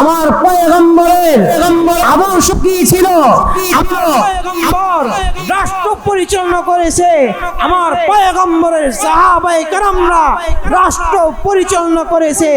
আমার পয়গম্বরের আদর্শ কি ছিল রাষ্ট্র পরিচালনা করেছে। আমার পয়গম্বরের সাহাবাই কারামরা রাষ্ট্র পরিচালনা করেছে।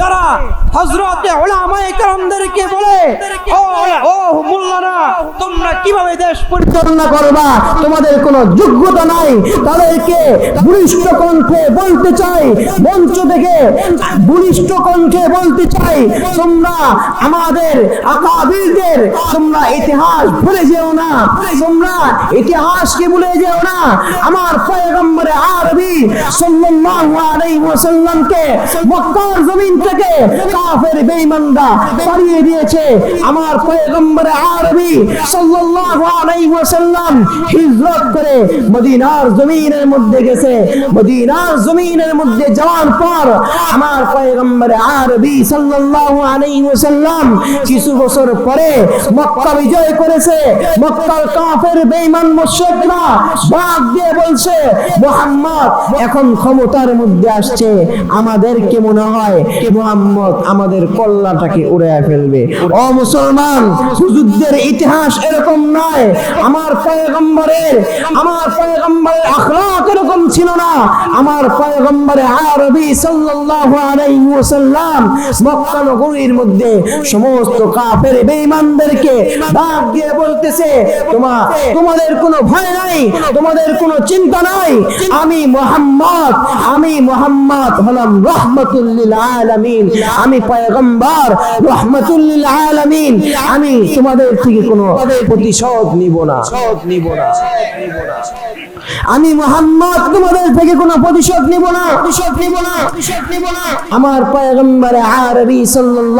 যারা হজরতে ওলামায়ে কারামদেরকে বলে, ও ও মোল্লারা, তোমরা কীভাবে দেশ পরিচালনা করবা? তোমাদের কোনো যোগ্যতা নাই। তাদেরকে বলিষ্ঠ কণ্ঠে বলতে চাই। মঞ্চ থেকে বলিষ্ঠ কণ্ঠে বলতে চাই। তোমরা আমাদের আকাবিরদের তোমরা ইতিহাস ভুলে যেও না। তোমরা ইতিহাসকে ভুলে যেও না। আমার পয়গম্বরে আরবি সাল্লাল্লাহু আলাইহি ওয়াসাল্লামকে মক্কার জমিন থেকে কাফের বেঈমানরা তাড়িয়ে দিয়েছে আমার পয়গম্বরে আরবি সাল্লাল্লাহু আলাইহি ওয়াসাল্লাম হিজরত করে মদিনার জমিনের মধ্যে গেছে। মদিনার জমিনের মধ্যে যাওয়ার পর আমার পয়গম্বরে আরবি সাল্লাল্লাহু আলাইহি ওয়াসাল্লাম কিছু বছর পরে মক্কা বিজয় করেছে। মক্কার কাফের মুশরিকরা দিয়ে বলছে, মুহাম্মদ, এখন ক্ষমতার মধ্যে আসছে। মনে হয় মুহাম্মদ আমাদের কল্লাটাকে উড়ায় ফেলবে? ও মুসলমান ইতিহাস এরকম নয়। আমার পয়গম্বরের আমার পয়গম্বরের আখলাক এরকম ছিল না। আমার পয়গম্বরে আরবি সাল্লাল্লাহু আলাইহি ওয়াসাল্লাম মক্কা নগরীর মধ্যে সমস্ত কাফের বেঈমানদেরকে ডাক দিয়ে বলতেছে, তোমা, তোমাদের কোনো ভয় নাই, তোমাদের কোনো চিন্তা নাই। আমি মোহাম্মদ আমি মোহাম্মদ হলাম রহমতুল্লিল আলামিন। আমি পয়গম্বর, রহমতুল্লিল আলামিন। আমি তোমাদের থেকে কোনো প্রতিশোধ নিব না। নিব না আমি মোহাম্মদ, তোমাদের থেকে কোনো প্রতিশোধ নিব না প্রতিশোধ নিব না প্রতিশোধ নিব না। আমার পয়গম্বরে আরবি সাল্লাল্লাহু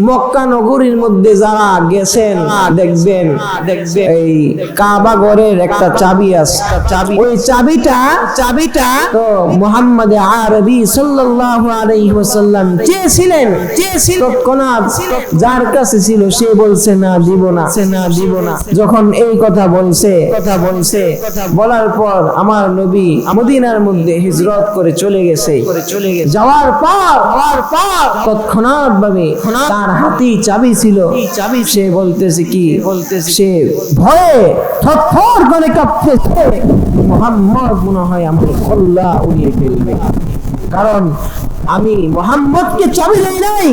মক্কা নগরীর মধ্যে যারা গেছেন দেখবেন দেখবেন এই কাবা ঘরের একটা চাবি আছে। চাবি। ওই চাবিটা চাবিটা তো মুহাম্মদ আরবি সাল্লাল্লাহু আলাইহি ওয়াসাল্লাম চেয়েছিলেন। চেয়েছিল তৎক্ষণাৎ যার কাছে ছিল সে বলছে না দিব না। না দিব না। যখন এই কথা বলছে কথা বলছে বলার পর আমার নবী মদিনার মধ্যে হিজরত করে চলে গেছে। চলে গেছে। যাওয়ার পর যাওয়ার পর তৎক্ষণাৎ ভাবে তার হাতি চাবি ছিল। চাবি সে বলতেছে কি বলতেছে সে ভয়ে থরথর করে কাঁপতেছে। মোহাম্মদ মনে হয় আমার কল্লা উড়িয়ে ফেলবে। কারণ আমি মোহাম্মদকে চাবি দেই নাই।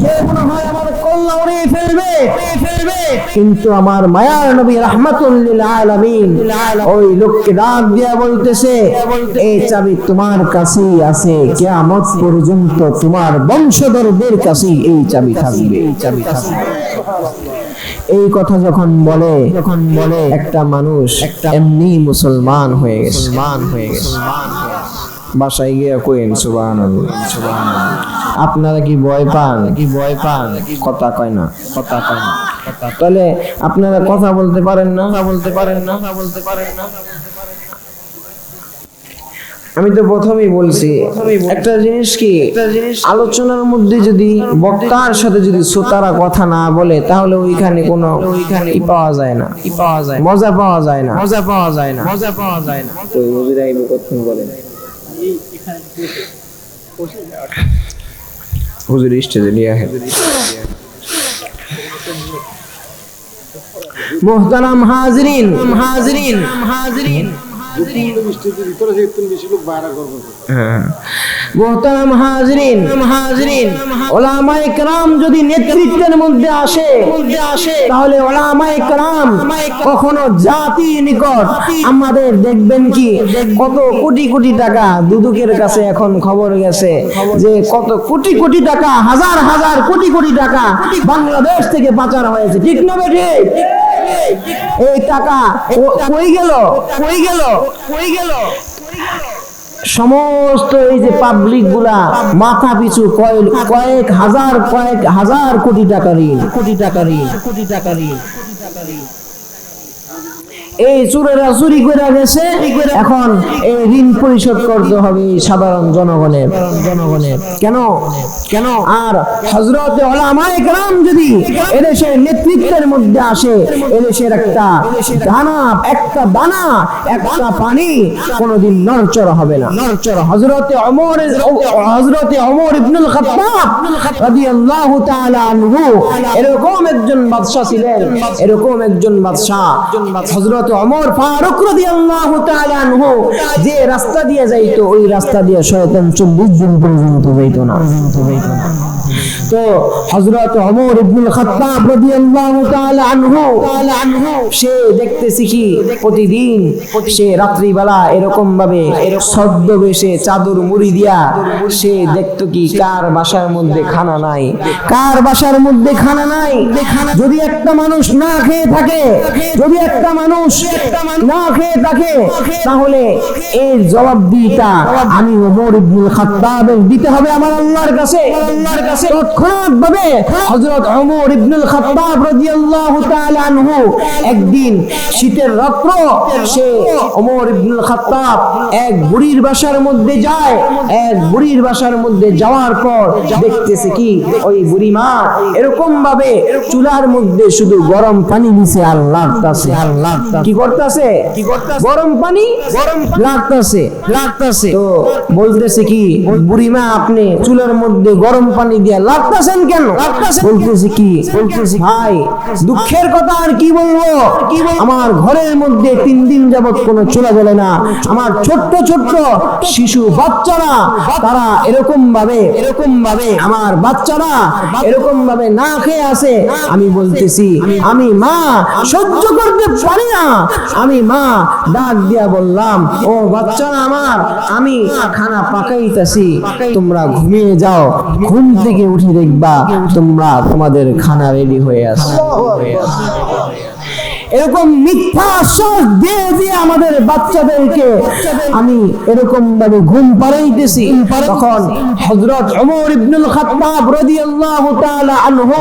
সে মনে হয় আমার কল্লা উড়িয়ে ফেলবে। কিন্তু আমার মায়ার নবী রাহমাতুল্লিল আলামিন ওই লোককে ডাক দিয়া বলতেছে এই চাবি তোমার কাছেই আছে, কিয়ামত পর্যন্ত তোমার বংশধরদের কাছেই এই চাবি থাকবে। এই চাবি থাকবে এই কথা যখন বলে যখন বলে একটা মানুষ একটা এমনি মুসলমান হয়ে গেছে। মুসলমান হয়ে গেছে বাসায় গিয়ে কইন সুবান আপনারা কি ভয় পান? কি ভয় পান কথা কয় না কথা কয় না। তাহলে আপনারা কথা বলতে পারেন না কথা বলতে পারেন না কথা বলতে পারেন না। আমি তো প্রথমেই বলছি একটা জিনিস কি আলোচনার মধ্যে যদি বক্তার সাথে যদি শ্রোতারা কথা না বলে তাহলে ওইখানে কোনো ওইখানে পাওয়া যায় না। পাওয়া যায় মজা পাওয়া যায় না। মজা পাওয়া যায় না। মজা পাওয়া যায় না। তো মুজিরা ইবু কতক্ষণ বলেন। হুজুর স্টেজে নিয়ে মোহতারাম হাজরিন হাজরিন হাজরিন। গোহতাম হ্যাঁ। নিকট আমাদের দেখবেন কি? কত কোটি কোটি টাকা দুদুকের কাছে এখন খবর গেছে যে কত কোটি কোটি টাকা হাজার হাজার কোটি কোটি টাকা বাংলাদেশ থেকে পাচার হয়েছে। ঠিক না বেঠিক এই টাকা কই গেল? কই গেল? কই গেল? সমস্ত এই যে পাবলিকগুলা মাথা পিছু কয়েক কয়েক হাজার কয়েক হাজার কোটি টাকা ঋণ। কোটি টাকা ঋণ, কোটি টাকা ঋণ। এই চোরেরা চুরি করে গেছে। এখন এই ঋণ পরিশোধ করতে হবে সাধারণ জনগণের। জনগণের কেন? কেন? আর হজরতে ওলামায়ে যদি এদেশের নেতৃত্বের মধ্যে আসে, এদেশের একটা দানা একটা দানা, একটা পানি কোনোদিন নড়চড় হবে না। নড়চড় হজরতে অমর হজরতে অমর ইবনুল খাত্তাব রাদিয়াল্লাহু তাআলা আনহু এরকম একজন বাদশা ছিলেন। এরকম একজন বাদশা। হজরত অমর ফারুক রাদিয়াল্লাহু তাআলা আনহু যে রাস্তা দিয়ে যাইতো, ওই রাস্তা দিয়ে শয়তান 40 দিন পর্যন্ত যাইতো না যাইতো না। তো হযরত ওমর ইবনুল খাত্তাব রাদিয়াল্লাহু তাআলা আনহু আনহু। সে দেখতেছি কি? প্রতিদিন সে রাত্রিবেলা এরকম ভাবে ছদ্মবেশে চাদর মুড়ি দিয়া সে দেখতো কি কার বাসার মধ্যে খানা নাই। কার বাসার মধ্যে খানা নাই? যদি একটা মানুষ না খেয়ে থাকে যদি একটা মানুষ না খেয়ে থাকে তাহলে এর জবাবদিহিতা আমি ওমর ইবনুল খাত্তাবের দিতে হবে আমার আল্লাহর কাছে আল্লাহর কাছে। তৎক্ষণাৎ ভাবে হযরত ওমর ইবনুল খাত্তাব রাদিয়াল্লাহু তাআলা আনহু একদিন শীতের রাত্র সে ওমর ইবনুল খাত্তাব এক বুড়ির বাসার মধ্যে যায়। এক বুড়ির বাসার মধ্যে যাওয়ার পর দেখতেছে কি? ওই বুড়ি মা এরকম ভাবে চুলার মধ্যে শুধু গরম পানি দিছে আর লাগতাছে। আর লাগতাছে কি করতেছে? কি করতেছে গরম পানি গরম লাগতাছে। লাগতাছে তো বলতেছে কি বুড়ি মা আপনি চুলার মধ্যে গরম পানি দিয়া লাগতাছেন কেন? বলতেছে কি? বলতেছে ভাই দুঃখের কথা আর কি বলব? আমার ঘরের মধ্যে তিন দিন যাবত কোনো চুলা জ্বলে না। আমার ছোট্ট ছোট্ট শিশু বাচ্চারা তারা এরকম ভাবে এরকম ভাবে আমার বাচ্চারা এরকম ভাবে না খেয়ে আসে আমি বলতেছি আমি মা সহ্য করতে পারি না। আমি মা ডাক দিয়া বললাম ও বাচ্চারা আমার আমি খানা পাকাইতাছি। তোমরা ঘুমিয়ে যাও। ঘুম থেকে উঠে দেখবা তোমরা তোমাদের খানা রেডি হয়ে আসে এরকম মিথ্যা আশ্বাস দিয়ে দিয়ে আমাদের বাচ্চাদেরকে আমি এরকম ভাবে ঘুম পাড়াইতেছি। তখন হযরত ওমর ইবনুল খাত্তাব রাদিয়াল্লাহু তাআলা আনহু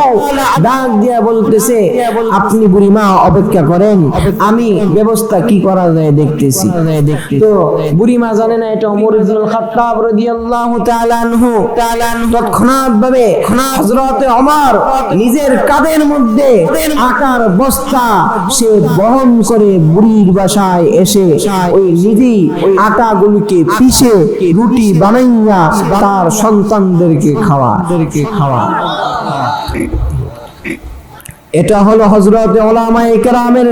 ডাক দিয়া বলতেছে আপনি বুড়িমা অপেক্ষা করেন। আমি ব্যবস্থা কি করা যায় দেখতেছি। তো বুড়িমা জানে না এটা ওমর ইবনুল খাত্তাব রাদিয়াল্লাহু তাআলা আনহু। তৎক্ষণাৎ ভাবে হযরতে ওমর নিজের কাঁধের মধ্যে আকার বস্তা সে বহন করে বুড়ির বাসায় এসে ওই নিজেই আটাগুলিকে পিষে রুটি বানাইয়া তার সন্তানদেরকে খাওয়া খাওয়া। এটা হলো হজরতে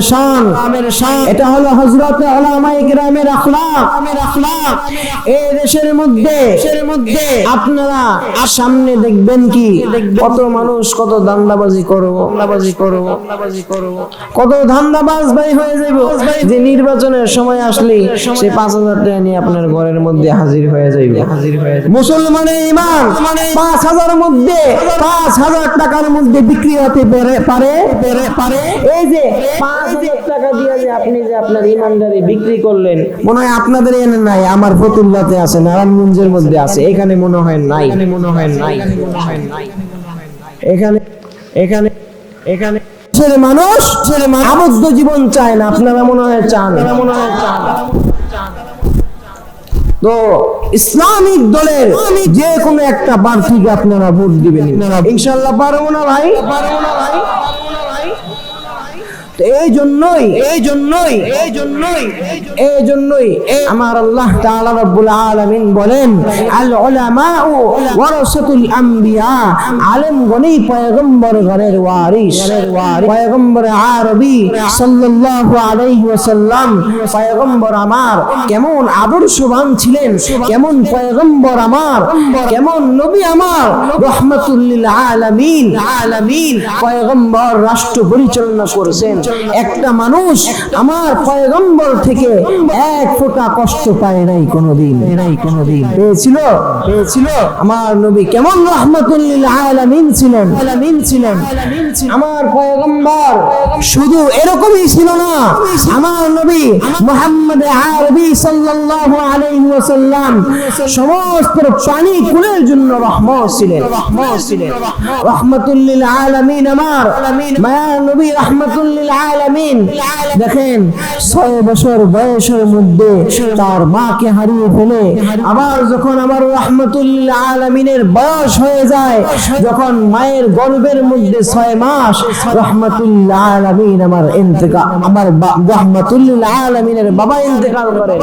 শান। এটা হলো হজরতে এই দেশের মধ্যে মধ্যে আপনারা সামনে দেখবেন কি? কত মানুষ কত দান্দাবাজি করো। দান্দাবাজি করো দান্দাবাজি করো কত ধান্দাবাজ ভাই হয়ে যাবে যে নির্বাচনের সময় আসলে সে পাঁচ হাজার টাকা নিয়ে আপনার ঘরের মধ্যে হাজির হয়ে যাইবে। হাজির হয়ে যাবে মুসলমানের ইমান পাঁচ হাজার মধ্যে, পাঁচ হাজার টাকার মধ্যে বিক্রি হতে পারে পারে? পারে পারে? এই যে পাঁচ হাজার টাকা দিয়ে যে আপনি যে আপনার ইমানদারি বিক্রি করলেন। মনে হয় আপনাদের এনে নাই আমার ফতুল্লাতে আছে নারায়ণগঞ্জের মধ্যে আছে এখানে মনে হয় নাই। মনে হয় নাই। এখানে এখানে এখানে ছেলে মানুষ ছেলে আবদ্ধ জীবন চায় না আপনারা মনে হয় চান। মনে হয় চান। তো ইসলামিক দলের যে কোনো একটা প্রার্থীকে আপনারা ভোট দিবেন। ইনশাল্লাহ পারব না ভাই? পারব না ভাই। তো এই জন্যই এই জন্যই এই জন্যই এই জন্যই আমার আল্লাহ তাআলা রব্বুল আলামিন বলেন আল উলামাউ ওয়ারাসাতুল আম্বিয়া আলেম গণই পয়গম্বর ঘরের ওয়ারিস পয়গম্বর আরবি সাল্লাল্লাহু আলাইহি ওয়াসাল্লাম পয়গম্বর আমার কেমন আদর্শবান ছিলেন কেমন পয়গম্বর আমার কেমন নবী আমার রহমাতুল লিল আলামিন আলামিন। পয়গম্বর রাষ্ট্র পরিচালনা করেছেন। একটা মানুষ আমার পয়গম্বর থেকে এক ফোঁটা কষ্ট পায় নাই কোনোদিন। নাই কোনোদিন পেয়েছিল? পেয়েছিল। আমার নবী কেমন রহমাতুল্লিল আলামিন ছিলেন? আলামিন ছিলেন আমার পয়গম্বর শুধু এরকমই ছিল না। আমার নবী মুহাম্মদ আরবি সাল্লাল্লাহু আলাইহি ওয়াসাল্লাম সমস্ত প্রাণী কুলের জন্য রহমত ছিলেন রহমত ছিলেন। রহমাতুল্লিল আলামিন আমার মায়া নবী রহমাতুল্লিল আলামিন। দেখেন, ছয় বছর বয়সের মধ্যে তার মাকে হারিয়ে ফেলে। আবার যখন আমার রহমতুল্লাহ আলামিনের বয়স হয়ে যায়, যখন মায়ের গর্ভের মধ্যে ছয় মাস রহমতুল্লাহ আলামিন আমার ইন্তেকাল, আমার রহমতুল্লাহ আলামিনের বাবা ইন্তেকাল করে।